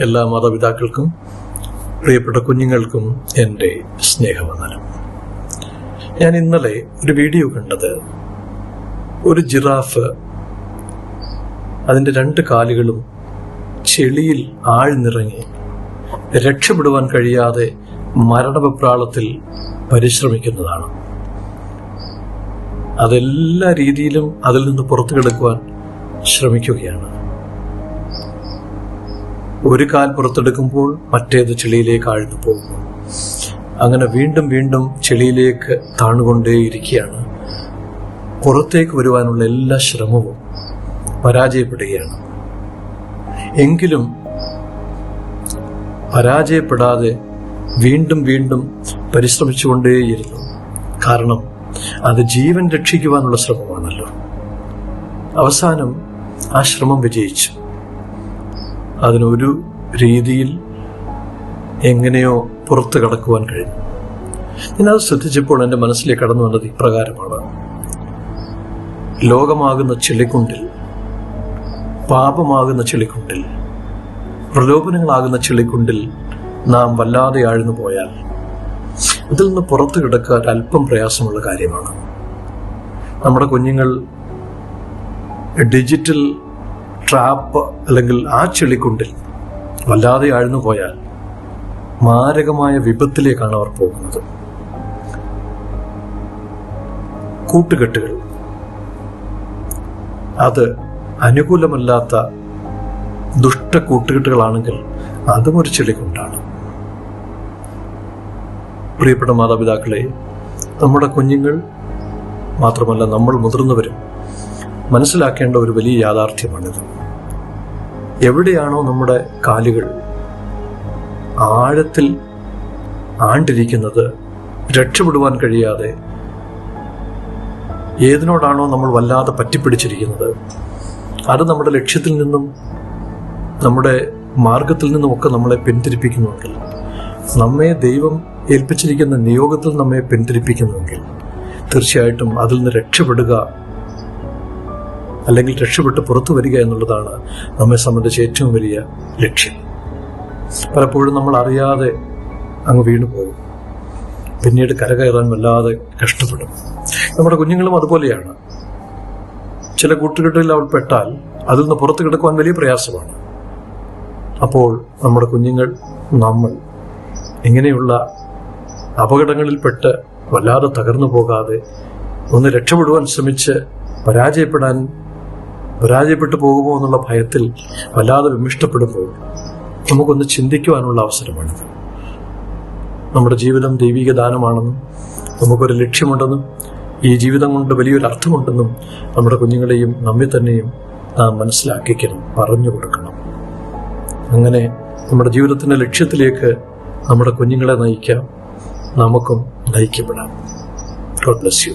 എല്ലാ മാതാപിതാക്കൾക്കും പ്രിയപ്പെട്ട കുഞ്ഞുങ്ങൾക്കും എന്റെ സ്നേഹവന്ദനം. ഞാൻ ഇന്നലെ ഒരു വീഡിയോ കണ്ടത്. ഒരു ജിറാഫ് അതിന്റെ രണ്ട് കാലുകളും ചെളിയിൽ ആഴ്ന്നിറങ്ങി രക്ഷപ്പെടുവാൻ കഴിയാതെ മരണപ്രാളത്തിൽ പരിശ്രമിക്കുന്നതാണ്. അതെല്ലാ രീതിയിലും അതിൽ നിന്ന് പുറത്തു കിടക്കുവാൻ ശ്രമിക്കുകയാണ്. ഒരു കാൽ പുറത്തെടുക്കുമ്പോൾ മറ്റേത് ചെളിയിലേക്ക് ആഴ്ന്നു പോകുന്നു. അങ്ങനെ വീണ്ടും വീണ്ടും ചെളിയിലേക്ക് താണുകൊണ്ടേയിരിക്കുകയാണ്. പുറത്തേക്ക് വരുവാനുള്ള എല്ലാ ശ്രമവും പരാജയപ്പെടുകയാണ്. എങ്കിലും പരാജയപ്പെടാതെ വീണ്ടും വീണ്ടും പരിശ്രമിച്ചുകൊണ്ടേയിരുന്നു. കാരണം അത് ജീവൻ രക്ഷിക്കുവാനുള്ള ശ്രമമാണല്ലോ. അവസാനം ആ ശ്രമം വിജയിച്ചു. അതിനൊരു രീതിയിൽ എങ്ങനെയോ പുറത്തു കടക്കുവാൻ കഴിഞ്ഞു ഞാനത് ശ്രദ്ധിച്ചപ്പോൾ എന്റെ മനസ്സിലേക്ക് കടന്നു വന്നത് ഇപ്രകാരമാണ്. ലോകമാകുന്ന ചെളിക്കുണ്ടിൽ പാപമാകുന്ന ചെളിക്കുണ്ടിൽ പ്രലോഭനങ്ങളാകുന്ന ചെളിക്കുണ്ടിൽ നാം വല്ലാതെ ആഴ്ന്നു പോയാൽ ഇതിൽ നിന്ന് പുറത്തു കിടക്കാൻ അല്പം പ്രയാസമുള്ള കാര്യമാണ്. നമ്മുടെ കുഞ്ഞുങ്ങൾ ഡിജിറ്റൽ ട്രാപ്പ് അല്ലെങ്കിൽ ആ ചെളിക്കുണ്ടിൽ വല്ലാതെ ആഴ്ന്നു പോയാൽ മാരകമായ വിപത്തിലേക്കാണ് അവർ പോകുന്നത്. കൂട്ടുകെട്ടുകൾ. അത് അനുകൂലമല്ലാത്ത ദുഷ്ട കൂട്ടുകെട്ടുകളാണെങ്കിൽ അതും ഒരു ചെളിക്കുണ്ടാണ്. പ്രിയപ്പെട്ട മാതാപിതാക്കളെ നമ്മുടെ കുഞ്ഞുങ്ങൾ മാത്രമല്ല നമ്മൾ മുതിർന്നവരും മനസ്സിലാക്കേണ്ട ഒരു വലിയ യാഥാർത്ഥ്യമാണിത്. എവിടെയാണോ നമ്മുടെ കാലുകൾ ആഴത്തിൽ ആണ്ടിരിക്കുന്നത് രക്ഷപ്പെടുവാൻ കഴിയാതെ ഏതിനോടാണോ നമ്മൾ വല്ലാതെ പറ്റിപ്പിടിച്ചിരിക്കുന്നത്? അത് നമ്മുടെ ലക്ഷ്യത്തിൽ നിന്നും നമ്മുടെ മാർഗത്തിൽ നിന്നുമൊക്കെ നമ്മളെ പിന്തിരിപ്പിക്കുന്നുവെങ്കിൽ നമ്മെ ദൈവം ഏൽപ്പിച്ചിരിക്കുന്ന നിയോഗത്തിൽ നമ്മെ പിന്തിരിപ്പിക്കുന്നുവെങ്കിൽ തീർച്ചയായിട്ടും അതിൽ നിന്ന് രക്ഷപ്പെടുക അല്ലെങ്കിൽ രക്ഷപ്പെട്ട് പുറത്തു വരിക എന്നുള്ളതാണ് നമ്മെ സംബന്ധിച്ച് ഏറ്റവും വലിയ ലക്ഷ്യം. പലപ്പോഴും നമ്മൾ അറിയാതെ അങ്ങ് വീണു പോകും. പിന്നീട് കരകയറാൻ വല്ലാതെ കഷ്ടപ്പെടും. നമ്മുടെ കുഞ്ഞുങ്ങളും അതുപോലെയാണ്. ചില കൂട്ടുകെട്ടിൽ അവൾ പെട്ടാൽ അതിൽ നിന്ന് പുറത്തു കിടക്കുവാൻ വലിയ പ്രയാസമാണ്. അപ്പോൾ നമ്മുടെ കുഞ്ഞുങ്ങൾ നമ്മൾ ഇങ്ങനെയുള്ള അപകടങ്ങളിൽപ്പെട്ട് വല്ലാതെ തകർന്നു പോകാതെ ഒന്ന് രക്ഷപ്പെടുവാൻ ശ്രമിച്ച് പരാജയപ്പെടാൻ പരാജയപ്പെട്ടു പോകുമോ എന്നുള്ള ഭയത്തിൽ വല്ലാതെ വിമിഷ്ടപ്പെടുമ്പോൾ നമുക്കൊന്ന് ചിന്തിക്കുവാനുള്ള അവസരമാണിത്. നമ്മുടെ ജീവിതം ദൈവിക ദാനമാണെന്നും നമുക്കൊരു ലക്ഷ്യമുണ്ടെന്നും ഈ ജീവിതം കൊണ്ട് വലിയൊരു അർത്ഥമുണ്ടെന്നും നമ്മുടെ കുഞ്ഞുങ്ങളെയും നമ്മെ തന്നെയും നാം മനസ്സിലാക്കിക്കണം പറഞ്ഞു കൊടുക്കണം. അങ്ങനെ നമ്മുടെ ജീവിതത്തിന്റെ ലക്ഷ്യത്തിലേക്ക് നമ്മുടെ കുഞ്ഞുങ്ങളെ നയിക്കാം. നമുക്കും നയിക്കപ്പെടാം. God bless you